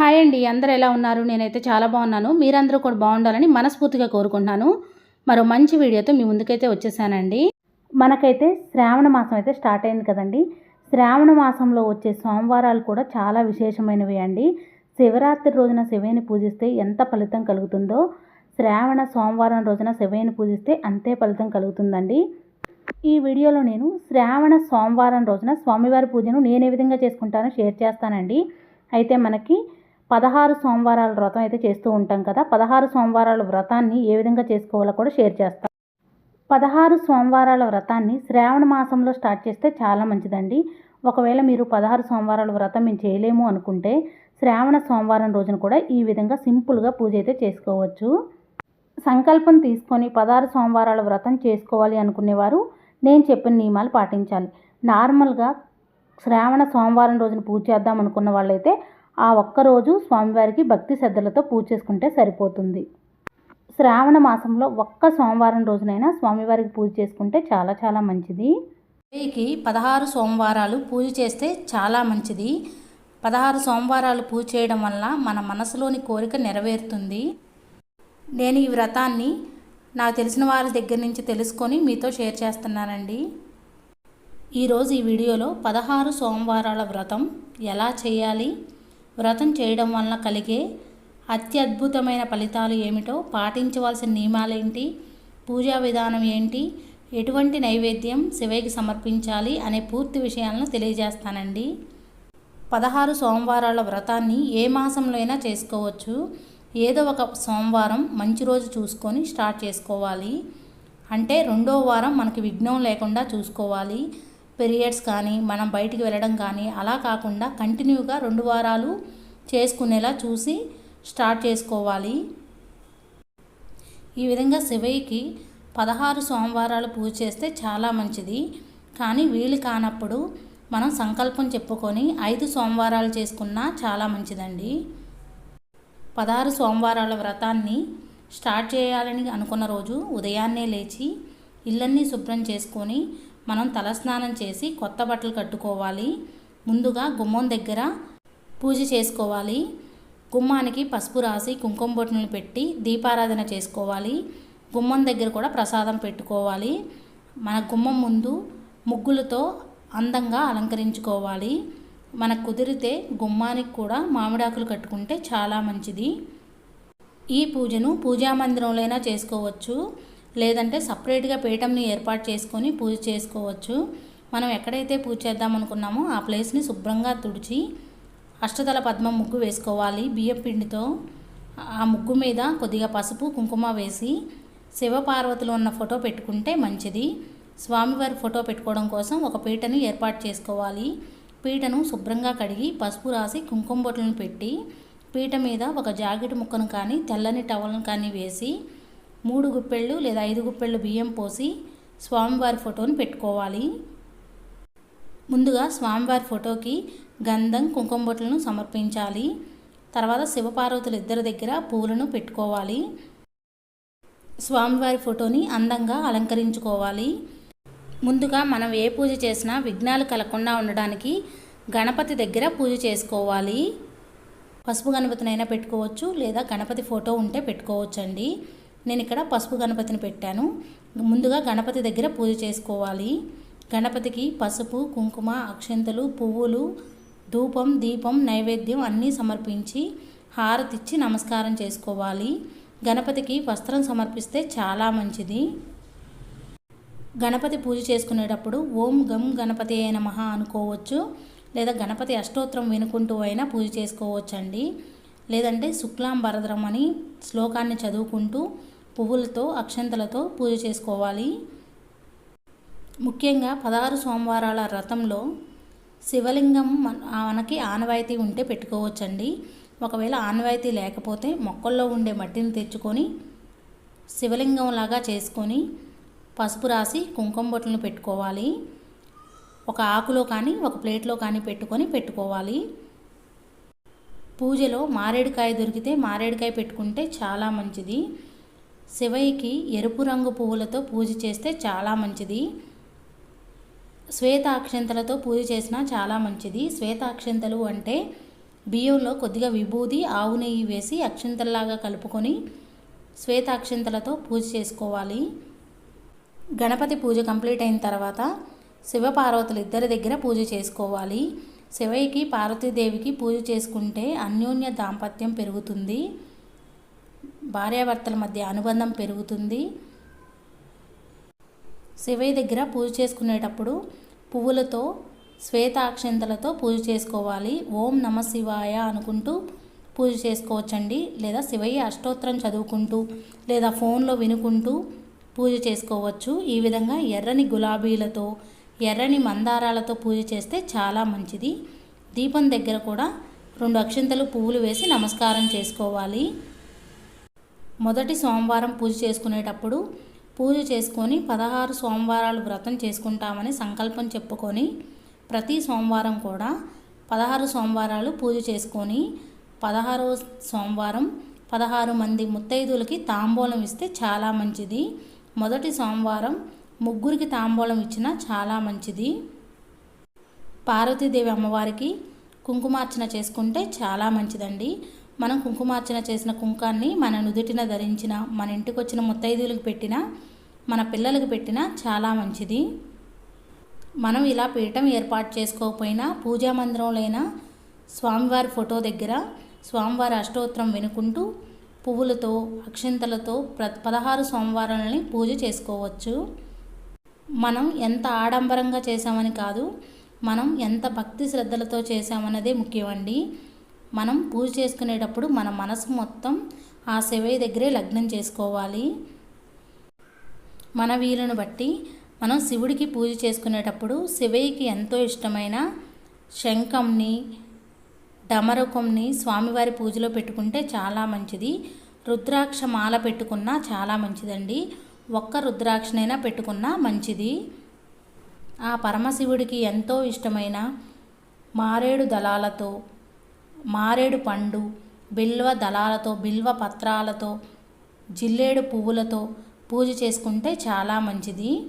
Hi అండి అందరూ ఎలా ఉన్నారు? నేనైతే చాలా బాగున్నాను. మీరందరూ కూడా బాగుండాలని మనస్ఫూర్తిగా కోరుకుంటున్నాను. మరో మంచి వీడియోతో మీ ముందుకైతే వచ్చేసానండి. మనకైతే శ్రావణ మాసం అయితే స్టార్ట్ అయింది కదండి. శ్రావణ మాసంలో వచ్చే సోమవారాలు కూడా చాలా విశేషమైనవి అండి. శివరాత్రి రోజున శివయ్యని పూజిస్తే ఎంత ఫలితం కలుగుతుందో శ్రావణ సోమవారం రోజున శివయ్యని పూజిస్తే అంతే ఫలితం కలుగుతుందండి. ఈ వీడియోలో నేను శ్రావణ సోమవారం రోజున స్వామివారి పూజను నేను ఏ విధంగా చేసుకుంటానో షేర్ చేస్తానండి. అయితే మనకి పదహారు సోమవారాల వ్రతం అయితే చేస్తూ ఉంటాం కదా. పదహారు సోమవారాల వ్రతాన్ని ఏ విధంగా చేసుకోవాలో కూడా షేర్ చేస్తాను పదహారు సోమవారాల వ్రతాన్ని శ్రావణ మాసంలో స్టార్ట్ చేస్తే చాలా మంచిదండి. ఒకవేళ మీరు పదహారు సోమవారాల వ్రతం మేము చేయలేము అనుకుంటే శ్రావణ సోమవారం రోజున కూడా ఈ విధంగా సింపుల్గా పూజ అయితే చేసుకోవచ్చు. సంకల్పం తీసుకొని పదహారు సోమవారాల వ్రతం చేసుకోవాలి అనుకునేవారు నేను చెప్పిన నియమాలు పాటించాలి. నార్మల్గా శ్రావణ సోమవారం రోజున పూజ చేద్దాం అనుకున్న వాళ్ళైతే ఆ ఒక్కరోజు స్వామివారికి భక్తి శ్రద్ధలతో పూజ చేసుకుంటే సరిపోతుంది. శ్రావణ మాసంలో ఒక్క సోమవారం రోజునైనా స్వామివారికి పూజ చేసుకుంటే చాలా చాలా మంచిది. వెయ్యికి పదహారు సోమవారాలు పూజ చేస్తే చాలా మంచిది. పదహారు సోమవారాలు పూజ చేయడం వల్ల మన మనసులోని కోరిక నెరవేరుతుంది. నేను ఈ వ్రతాన్ని నాకు తెలిసిన వారి దగ్గర నుంచి తెలుసుకొని మీతో షేర్ చేస్తున్నానండి. ఈరోజు ఈ వీడియోలో పదహారు సోమవారాల వ్రతం ఎలా చేయాలి? వ్రతం చేయడం వలన కలిగే అత్యద్భుతమైన ఫలితాలు ఏమిటో పాటించవలసిన నియమాలేంటి పూజా విధానం ఏంటి? ఎటువంటి నైవేద్యం శివయ్యకి సమర్పించాలి అనే పూర్తి విషయాలను తెలియజేస్తానండి. పదహారు సోమవారాల వ్రతాన్ని ఏ మాసంలో అయినా చేసుకోవచ్చు. ఏదో ఒక సోమవారం మంచి రోజు చూసుకొని స్టార్ట్ చేసుకోవాలి. అంటే రెండో వారం మనకి విఘ్నం లేకుండా చూసుకోవాలి. పీరియడ్స్ కానీ మనం బయటికి వెళ్ళడం కానీ అలా కాకుండా కంటిన్యూగా రెండు వారాలు చేసుకునేలా చూసి స్టార్ట్ చేసుకోవాలి. ఈ విధంగా శివయ్యకి పదహారు సోమవారాలు పూజ చేస్తే చాలా మంచిది. కానీ వీలు కానప్పుడు మనం సంకల్పం చెప్పుకొని ఐదు సోమవారాలు చేసుకున్నా చాలా మంచిదండి. పదహారు సోమవారాల వ్రతాన్ని స్టార్ట్ చేయాలని అనుకున్న రోజు ఉదయాన్నే లేచి ఇళ్ళన్నీ శుభ్రం చేసుకొని మనం తలస్నానం చేసి కొత్త బట్టలు కట్టుకోవాలి. ముందుగా గుమ్మం దగ్గర పూజ చేసుకోవాలి. గుమ్మానికి పసుపు రాసి కుంకుమ బొట్టును పెట్టి దీపారాధన చేసుకోవాలి. గుమ్మం దగ్గర కూడా ప్రసాదం పెట్టుకోవాలి. మన గుమ్మం ముందు ముగ్గులతో అందంగా అలంకరించుకోవాలి. మనకు కుదిరితే గుమ్మానికి కూడా మామిడాకులు కట్టుకుంటే చాలా మంచిది. ఈ పూజను పూజా మందిరంలో చేసుకోవచ్చు. లేదంటే సపరేట్గా పీఠంని ఏర్పాటు చేసుకొని పూజ చేసుకోవచ్చు. మనం ఎక్కడైతే పూజ చేద్దాం అనుకున్నామో ఆ ప్లేస్ని శుభ్రంగా తుడిచి అష్టదల పద్మం ముగ్గు వేసుకోవాలి బియ్యం పిండితో. ఆ ముగ్గు మీద కొద్దిగా పసుపు కుంకుమ వేసి శివపార్వతులు ఉన్న ఫోటో పెట్టుకుంటే మంచిది. స్వామివారి ఫోటో పెట్టుకోవడం కోసం ఒక పీటను ఏర్పాటు చేసుకోవాలి. పీటను శుభ్రంగా కడిగి పసుపు రాసి కుంకుమ బొట్లను పెట్టి పీట మీద ఒక జాకెట్ ముక్కను కానీ తెల్లని టవల్ను కానీ వేసి మూడు గుప్పెళ్ళు లేదా ఐదు గుప్పెళ్ళు బియ్యం పోసి స్వామివారి ఫోటోని పెట్టుకోవాలి. ముందుగా స్వామివారి ఫోటోకి గంధం కుంకుమ బొట్లను సమర్పించాలి. తర్వాత శివపార్వతులు ఇద్దరి దగ్గర పూలను పెట్టుకోవాలి. స్వామివారి ఫోటోని అందంగా అలంకరించుకోవాలి. ముందుగా మనం ఏ పూజ చేసినా విఘ్నాలు కలగకుండా ఉండడానికి గణపతి దగ్గర పూజ చేసుకోవాలి. పసుపు గణపతినైనా పెట్టుకోవచ్చు లేదా గణపతి ఫోటో ఉంటే పెట్టుకోవచ్చండి. నేను ఇక్కడ పసుపు గణపతిని పెట్టాను. ముందుగా గణపతి దగ్గర పూజ చేసుకోవాలి. గణపతికి పసుపు కుంకుమ అక్షంతలు పువ్వులు ధూపం దీపం నైవేద్యం అన్నీ సమర్పించి హారతిచ్చి నమస్కారం చేసుకోవాలి. గణపతికి వస్త్రం సమర్పిస్తే చాలా మంచిది. గణపతి పూజ చేసుకునేటప్పుడు ఓం గం గణపతి అయిన మహా అనుకోవచ్చు. లేదా గణపతి అష్టోత్తరం వినుకుంటూ అయినా పూజ చేసుకోవచ్చండి. లేదంటే శుక్లాం భరద్రం అని శ్లోకాన్ని చదువుకుంటూ పువ్వులతో అక్షంతలతో పూజ చేసుకోవాలి. ముఖ్యంగా పదహారు సోమవారాల వ్రతంలో శివలింగం మనకి ఆనవాయితీ ఉంటే పెట్టుకోవచ్చండి. ఒకవేళ ఆనవాయితీ లేకపోతే మొక్కల్లో ఉండే మట్టిని తెచ్చుకొని శివలింగంలాగా చేసుకొని పసుపు రాసి కుంకుమ బొట్లను పెట్టుకోవాలి. ఒక ఆకులో కానీ ఒక ప్లేట్లో కానీ పెట్టుకొని పెట్టుకోవాలి. పూజలో మారేడుకాయ దొరికితే మారేడుకాయ పెట్టుకుంటే చాలా మంచిది. శివయ్యకి ఎరుపు రంగు పువ్వులతో పూజ చేస్తే చాలా మంచిది. శ్వేతాక్షంతలతో పూజ చేసినా చాలా మంచిది. శ్వేతాక్షంతలు అంటే బియ్యంలో కొద్దిగా విభూది ఆవు నెయ్యి వేసి అక్షంతల్లాగా కలుపుకొని శ్వేతాక్షంతలతో పూజ చేసుకోవాలి. గణపతి పూజ కంప్లీట్ అయిన తర్వాత శివపార్వతులు ఇద్దరి దగ్గర పూజ చేసుకోవాలి. శివయ్యకి పార్వతీదేవికి పూజ చేసుకుంటే అన్యోన్య దాంపత్యం పెరుగుతుంది. భార్యాభర్తల మధ్య అనుబంధం పెరుగుతుంది. శివయ్య దగ్గర పూజ చేసుకునేటప్పుడు పువ్వులతో శ్వేతాక్షంతలతో పూజ చేసుకోవాలి. ఓం నమ శివాయ అనుకుంటూ పూజ చేసుకోవచ్చండి. లేదా శివయ్య అష్టోత్తరం చదువుకుంటూ లేదా ఫోన్లో వినుకుంటూ పూజ చేసుకోవచ్చు. ఈ విధంగా ఎర్రని గులాబీలతో ఎర్రని మందారాలతో పూజ చేస్తే చాలా మంచిది. దీపం దగ్గర కూడా రెండు అక్షంతలు పువ్వులు వేసి నమస్కారం చేసుకోవాలి. మొదటి సోమవారం పూజ చేసుకునేటప్పుడు పూజ చేసుకొని పదహారు సోమవారాలు వ్రతం చేసుకుంటామని సంకల్పం చెప్పుకొని ప్రతి సోమవారం కూడా పదహారు సోమవారాలు పూజ చేసుకొని పదహారో సోమవారం పదహారు మంది ముత్తైదులకి తాంబూలం ఇస్తే చాలా మంచిది. మొదటి సోమవారం ముగ్గురికి తాంబూలం ఇచ్చినా చాలా మంచిది. పార్వతీదేవి అమ్మవారికి కుంకుమార్చన చేసుకుంటే చాలా మంచిదండి. మనం కుంకుమార్చన చేసిన కుంకాన్ని మన నుదుటిన ధరించిన మన ఇంటికి వచ్చిన ముత్తైదువులకు పెట్టిన మన పిల్లలకు పెట్టినా చాలా మంచిది. మనం ఇలా పీఠం ఏర్పాటు చేసుకోకపోయినా పూజా మందిరంలో స్వామివారి ఫోటో దగ్గర స్వామివారి అష్టోత్తరం వినుకుంటూ పువ్వులతో అక్షింతలతో ప్ర పదహారు సోమవారాలని పూజ చేసుకోవచ్చు. మనం ఎంత ఆడంబరంగా చేసామని కాదు మనం ఎంత భక్తి శ్రద్ధలతో చేసామన్నదే ముఖ్యమండి. మనం పూజ చేసుకునేటప్పుడు మన మనసు మొత్తం ఆ శివయ్య దగ్గరే లగ్నం చేసుకోవాలి. మన వీలును బట్టి మనం శివుడికి పూజ చేసుకునేటప్పుడు శివయ్యకి ఎంతో ఇష్టమైన శంఖంని డమరుకంని స్వామివారి పూజలో పెట్టుకుంటే చాలా మంచిది. రుద్రాక్ష మాల పెట్టుకున్నా చాలా మంచిదండి. ఒక్క రుద్రాక్షనైనా పెట్టుకున్నా మంచిది. ఆ పరమశివుడికి ఎంతో ఇష్టమైన మారేడు దళాలతో మారేడు పండు బిల్వ దళాలతో బిల్వ పత్రాలతో జిల్లేడు పువ్వులతో పూజ చేసుకుంటే చాలా మంచిది.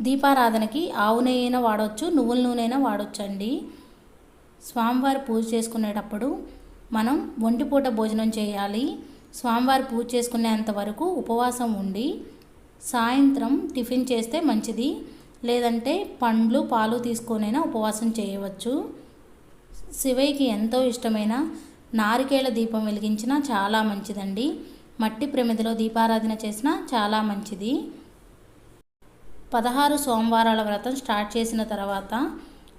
దీపారాధనకి ఆవు నెయ్యిన వాడవచ్చు నువ్వుల నూనెైనా వాడొచ్చండి. స్వామివారి పూజ చేసుకునేటప్పుడు మనం ఒంటిపూట భోజనం చేయాలి. స్వామివారి పూజ చేసుకునేంత వరకు ఉపవాసం ఉండి సాయంత్రం టిఫిన్ చేస్తే మంచిది. లేదంటే పండ్లు పాలు తీసుకొనైనా ఉపవాసం చేయవచ్చు. శివయ్యకి ఎంతో ఇష్టమైన నారికేళ దీపం వెలిగించినా చాలా మంచిదండి. మట్టి ప్రమిదలో దీపారాధన చేసినా చాలా మంచిది. పదహారు సోమవారాల వ్రతం స్టార్ట్ చేసిన తర్వాత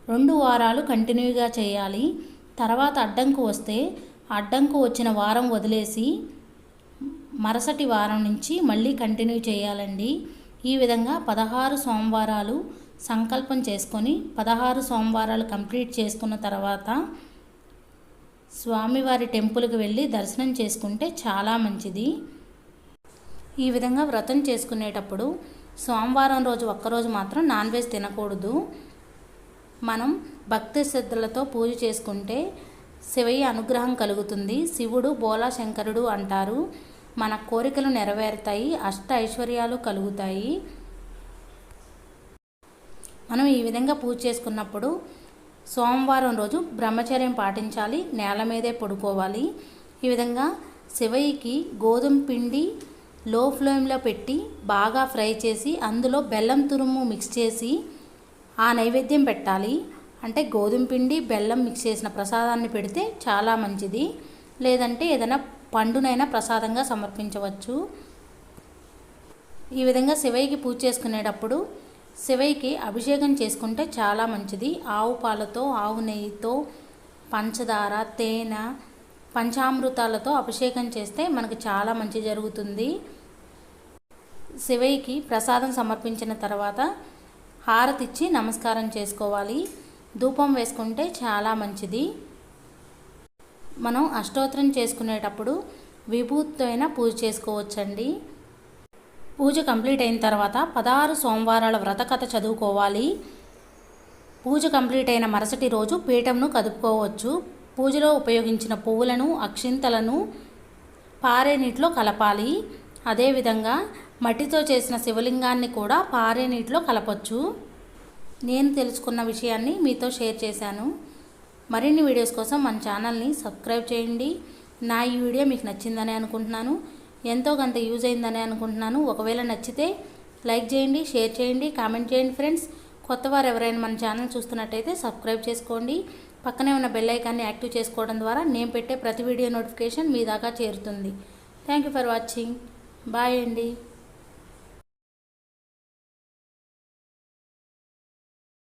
రెండు వారాలు కంటిన్యూగా చేయాలి. తర్వాత అడ్డంకు వస్తే అడ్డంకు వచ్చిన వారం వదిలేసి మరుసటి వారం నుంచి మళ్ళీ కంటిన్యూ చేయాలండి. ఈ విధంగా పదహారు సోమవారాలు సంకల్పం చేసుకొని పదహారు సోమవారాలు కంప్లీట్ చేసుకున్న తర్వాత స్వామివారి టెంపుల్కి వెళ్ళి దర్శనం చేసుకుంటే చాలా మంచిది. ఈ విధంగా వ్రతం చేసుకునేటప్పుడు సోమవారం రోజు ఒక్కరోజు మాత్రం నాన్ వెజ్ తినకూడదు. మనం భక్తి శ్రద్ధలతో పూజ చేసుకుంటే శివయ్య అనుగ్రహం కలుగుతుంది. శివుడు బోలా శంకరుడు అంటారు. మన కోరికలు నెరవేరుతాయి అష్ట ఐశ్వర్యాలు కలుగుతాయి. మనం ఈ విధంగా పూజ చేసుకున్నప్పుడు సోమవారం రోజు బ్రహ్మచర్యం పాటించాలి నేల మీదే పడుకోవాలి. ఈ విధంగా శివయ్యకి గోధుమ పిండి లో ఫ్లేమ్లో పెట్టి బాగా ఫ్రై చేసి అందులో బెల్లం తురుము మిక్స్ చేసి ఆ నైవేద్యం పెట్టాలి. అంటే గోధుమ పిండి బెల్లం మిక్స్ చేసిన ప్రసాదాన్ని పెడితే చాలా మంచిది. లేదంటే ఏదైనా పండునైనా ప్రసాదంగా సమర్పించవచ్చు. ఈ విధంగా శివయ్యకి పూజ చేసుకునేటప్పుడు శివయ్యకి అభిషేకం చేసుకుంటే చాలా మంచిది. ఆవు పాలతో ఆవు నెయ్యితో పంచదార తేనె పంచామృతాలతో అభిషేకం చేస్తే మనకు చాలా మంచి జరుగుతుంది. శివయ్యకి ప్రసాదం సమర్పించిన తర్వాత హారతిచ్చి నమస్కారం చేసుకోవాలి. ధూపం వేసుకుంటే చాలా మంచిది. మనం అష్టోత్తరం చేసుకునేటప్పుడు విభూతితో అయినా పూజ చేసుకోవచ్చండి. పూజ కంప్లీట్ అయిన తర్వాత పదహారు సోమవారాల వ్రత కథ చదువుకోవాలి. పూజ కంప్లీట్ అయిన మరుసటి రోజు పీఠంను కదుపుకోవచ్చు. పూజలో ఉపయోగించిన పువ్వులను అక్షింతలను పారే నీటిలో కలపాలి. అదేవిధంగా మట్టితో చేసిన శివలింగాన్ని కూడా పారే నీటిలో కలపచ్చు. నేను తెలుసుకున్న విషయాన్ని మీతో షేర్ చేశాను. మరిన్ని వీడియోస్ కోసం మన ఛానల్ని సబ్స్క్రైబ్ చేయండి. నా ఈ వీడియో మీకు నచ్చిందని అనుకుంటున్నాను. ఎంతో కొంత యూజ్ అయిందని అనుకుంటున్నాను. ఒకవేళ నచ్చితే లైక్ చేయండి షేర్ చేయండి కామెంట్ చేయండి ఫ్రెండ్స్. కొత్త వారు ఎవరైనా మన ఛానల్ చూస్తున్నట్టయితే సబ్స్క్రైబ్ చేసుకోండి. పక్కనే ఉన్న బెల్ ఐకాన్ని యాక్టివ్ చేసుకోవడం ద్వారా నేను పెట్టే ప్రతి వీడియో నోటిఫికేషన్ మీ దాకా చేరుతుంది. Thank you for watching. Bye అండి.